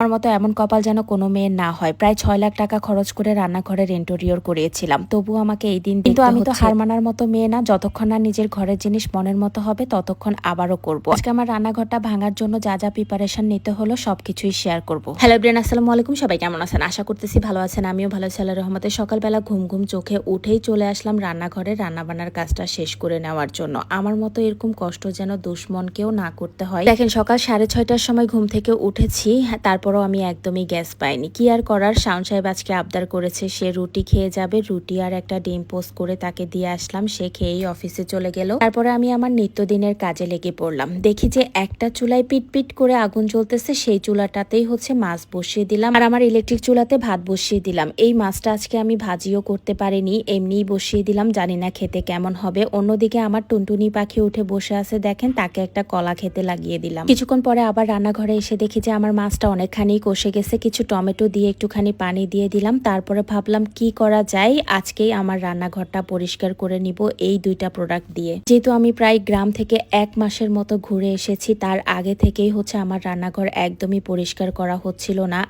আমার মতো এমন কপাল যেন কোনো মেয়ের না হয়। প্রায় ছয় লাখ টাকা খরচ করে রান্নাঘরের ইন্টেরিয়র করিয়েছিলাম। তবু আমাকে এই দিন কিন্তু আমি তো হার মানার মতো মেয়ে না যতক্ষণ না নিজের ঘরের জিনিস মনের মতো হবে ততক্ষণ আবারও করব। আজকে আমার রান্নাঘরটা ভাঙার জন্য যা যা প্রিপারেশন নিতে হলো সবকিছুই শেয়ার করব। হ্যালো ব্রেন আসসালামু আলাইকুম। সবাই কেমন আছেন? আশা করতেছি ভালো আছেন। আমিও ভালো আছি আল্লাহর রহমতে। সকালবেলা ঘুম ঘুম চোখে উঠেই চলে আসলাম রান্নাঘরে রান্না বান্নার কাজটা শেষ করে নেওয়ার জন্য। আমার মতো এরকম কষ্ট যেন দুশ্মনকেও না করতে হয়। দেখেন সকাল সাড়ে ছয়টার সময় ঘুম থেকে উঠেছি হ্যাঁ, তারপরও আমি একদমই গ্যাস পাইনি। কি আর করার? শাওন সাহেব আজকে আবদার করেছে, সে রুটি খেয়ে যাবে। রুটি আর একটা ডিম পোস্ট করে তাকে দিয়ে আসলাম, সে খেয়েই অফিসে চলে গেল। তারপরে আমি আমার নিত্যদিনের কাজে লেগে পড়লাম। দেখি যে একটা চুলায় পিট পিট করে আগুন জ্বলতেছে, সেই চুলাটাতেই হচ্ছে মাছ বসিয়ে দিলাম। আর আমার ইলেকট্রিক চুলাতে ভাত বসিয়ে দিলাম। এই মাছটা আজকে আমি ভাজিও করতে পারিনি, এমনিই বসিয়ে দিলাম, জানি না খেতে কেমন হবে। অন্যদিকে আমার টুনটুনি পাখি উঠে বসে আছে, দেখেন তাকে একটা কলা খেতে লাগিয়ে দিলাম। কিছুক্ষণ পরে আবার রান্নাঘরে এসে দেখি যে আমার মাছটা অনেকখানি কষে গেছে, কিছু টমেটো দিয়ে একটুখানি পানি দিয়ে দিলাম। তারপরে ভাবলাম কি করা যায়? আজকেই আমার রান্নাঘরটা পরিষ্কার করে নিব এই দুইটা প্রোডাক্ট দিয়ে। যেহেতু আমি প্রায় গ্রাম থেকে এক মাসের মতো ঘুরে এসেছি, তার আগে থেকেই হচ্ছে আমার রান্নাঘর একদমই পরিষ্কার করা হচ্ছিল না।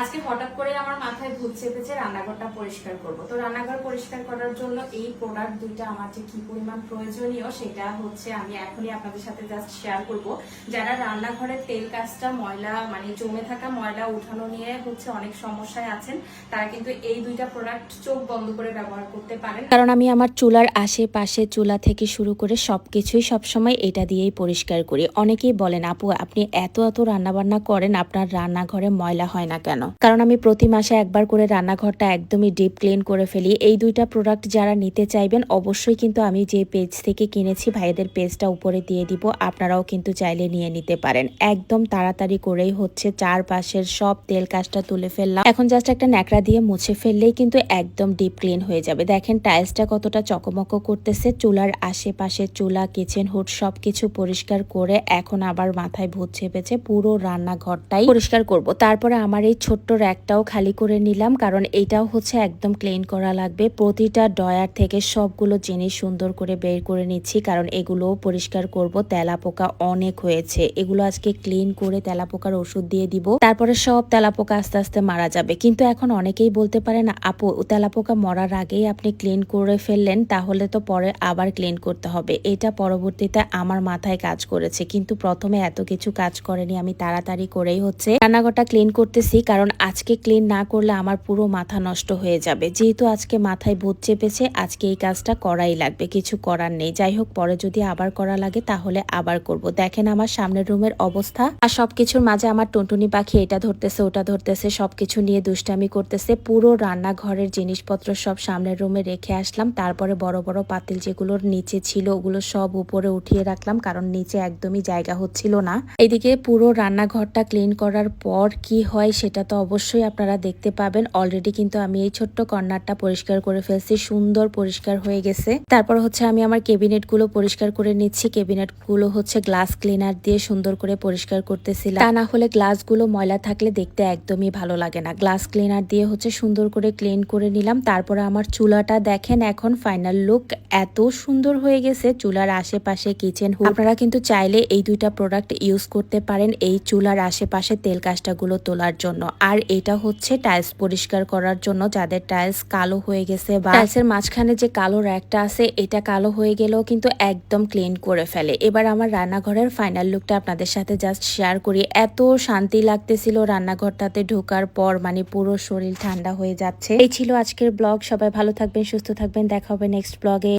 আজকে হঠাৎ করে আমার মাথায় ভূত চেপেছে, রান্নাঘরটা পরিষ্কার করব। তো রান্নাঘর পরিষ্কার করার জন্য এই প্রোডাক্ট দুইটা আমার যে কি পরিমাণ প্রয়োজনীয় সেটা হচ্ছে আমি এখনই আপনাদের সাথে জাস্ট শেয়ার করব। যারা রান্নাঘরের তেল কাজটা, ময়লা মানে জমে থাকা ময়লা উঠানো নিয়ে হচ্ছে অনেক সমস্যায় আছেন, তারা কিন্তু এই দুইটা প্রোডাক্ট চোখ বন্ধ করে ব্যবহার করতে পারেন। কারণ আমি আমার চুলার আশেপাশে চুলা থেকে শুরু করে সবকিছুই সবসময় এটা দিয়েই পরিষ্কার করি। অনেকেই বলেন, আপু, আপনি এত এত রান্নাবান্না করেন, আপনার রান্নাঘরে ময়লা হয় না কেন? কারণ আমি প্রতি মাসে একবার করে রান্নাঘরটা একদমই ডিপ ক্লিন করে ফেলি। এই দুইটা প্রোডাক্ট যারা নিতে চাইবেন, অবশ্যই কিন্তু আমি যে পেজ থেকে কিনেছি, ভাইদের পেজটা উপরে দিয়ে দিব। আপনারাও কিন্তু চাইলে নিয়ে নিতে পারেন। একদম তাড়াতাড়ি করেই হচ্ছে চারপাশের সব তেল কাজটা তুলে ফেললাম। এখন জাস্ট একটা ন্যাকড়া দিয়ে মুছে ফেললেই কিন্তু একদম ডিপ ক্লিন হয়ে যাবে। দেখেন টাইলসটা কতটা চকমক করতেছে। চুলার আশেপাশে চুলা কিচেন হুড সবকিছু পরিষ্কার করে এখন আবার মাথায় ভূত চেপেছে পুরো রান্নাঘরটাই পরিষ্কার করব। তারপরে আমার এই ছোট্ট র্যাকটাও খালি করে নিলাম, কারণ এটাও হচ্ছে একদম ক্লিন করা লাগবে। প্রতিটা ডয়ার থেকে সবগুলো জিনিস সুন্দর করে বের করে নিচ্ছি, কারণ এগুলোও পরিষ্কার করব। তেলাপোকা অনেক হয়েছে। এগুলো আজকে ক্লিন করে তেলাপোকার ওষুধ দিয়ে দিব। তারপরে সব তেলাপোকা আস্তে আস্তে মারা যাবে। কিন্তু এখন অনেকেই বলতে পারে না, আপু, তেলাপোকা মরার আগেই আপনি ক্লিন করে ফেললেন, তাহলে তো পরে আবার ক্লিন করতে হবে। এটা পরবর্তীতে আমার মাথায় কাজ করেছে। কিন্তু প্রথমে এত কিছু কাজ করেনি, আমি তাড়াতাড়ি করেই হচ্ছে। রান্নাঘরটা ক্লিন করতেছি, কারণ আজকে ক্লিন না করলে আমার পুরো মাথা নষ্ট হয়ে যাবে। যেহেতু আজকে মাথায় ভূত চেপেছে, আজকে এই কাজটা করাই লাগবে, কিছু করার নেই। যাই হোক পরে যদি আবার করা লাগে তাহলে আবার করব। দেখেন আমার সামনের রুমের অবস্থা। আর সবকিছুর মাঝে আমার টুনটুনি পাখি এটা ধরতেছে, ওটা ধরতেছে, সবকিছু নিয়ে দুষ্টামি করতেছে। পুরো রান্নাঘরের জিনিসপত্র সব সামনের রুমে রেখে আসলাম। তারপরে বড় বড় পাতিল যেগুলোর নিচে ছিল, ওগুলো সব উপরে উঠিয়ে রাখলাম, কারণ নিচে একদমই জায়গা হচ্ছিল না। এদিকে পুরো রান্নাঘরটা ক্লিন করার পর কি হয় সেটা তো অবশ্যই আপনারা দেখতে পাবেন। অলরেডি কিন্তু আমি এই ছোট্ট কর্নারটা পরিষ্কার করে ফেলছি। সুন্দর পরিষ্কার হয়ে গেছে। তারপর হচ্ছে আমি আমার কেবিনেটগুলো পরিষ্কার করে নিচ্ছি। কেবিনেটগুলো হচ্ছে গ্লাস ক্লিনার দিয়ে সুন্দর করে পরিষ্কার করতেছিলাম। তা না হলে গ্লাসগুলো ময়লা থাকলে দেখতে একদমই ভালো লাগে না। গ্লাস ক্লিনার দিয়ে হচ্ছে সুন্দর করে ক্লিন করে নিলাম। তারপরে আমার চুলাটা দেখেন এখন ফাইনাল লুক এত সুন্দর হয়ে গেছে। চুলার আশেপাশে কিচেন আপনারা কিন্তু চাইলে এই দুইটা প্রোডাক্ট ইউজ করতে পারেন এই চুলার আশেপাশে তেল কাজটাগুলো তোলার জন্য। আর এটা হচ্ছে টাইলস পরিষ্কার করার জন্য। যাদের টাইলস কালো হয়ে গেছে বা টাইলসের মাঝখানে যে কালো র্যাকটা আছে, এটা কালো হয়ে গেলেও কিন্তু একদম ক্লিন করে ফেলে। এবার আমার রান্নাঘরের ফাইনাল লুকটা আপনাদের সাথে জাস্ট শেয়ার করি। এত শান্তি লাগতেছিল রান্নাঘরটাতে ঢোকার পর মানে পুরো শরীর ঠান্ডা হয়ে যাচ্ছে। এই ছিল আজকের ব্লগ সবাই ভালো থাকবেন, সুস্থ থাকবেন। দেখা হবে নেক্সট ব্লগে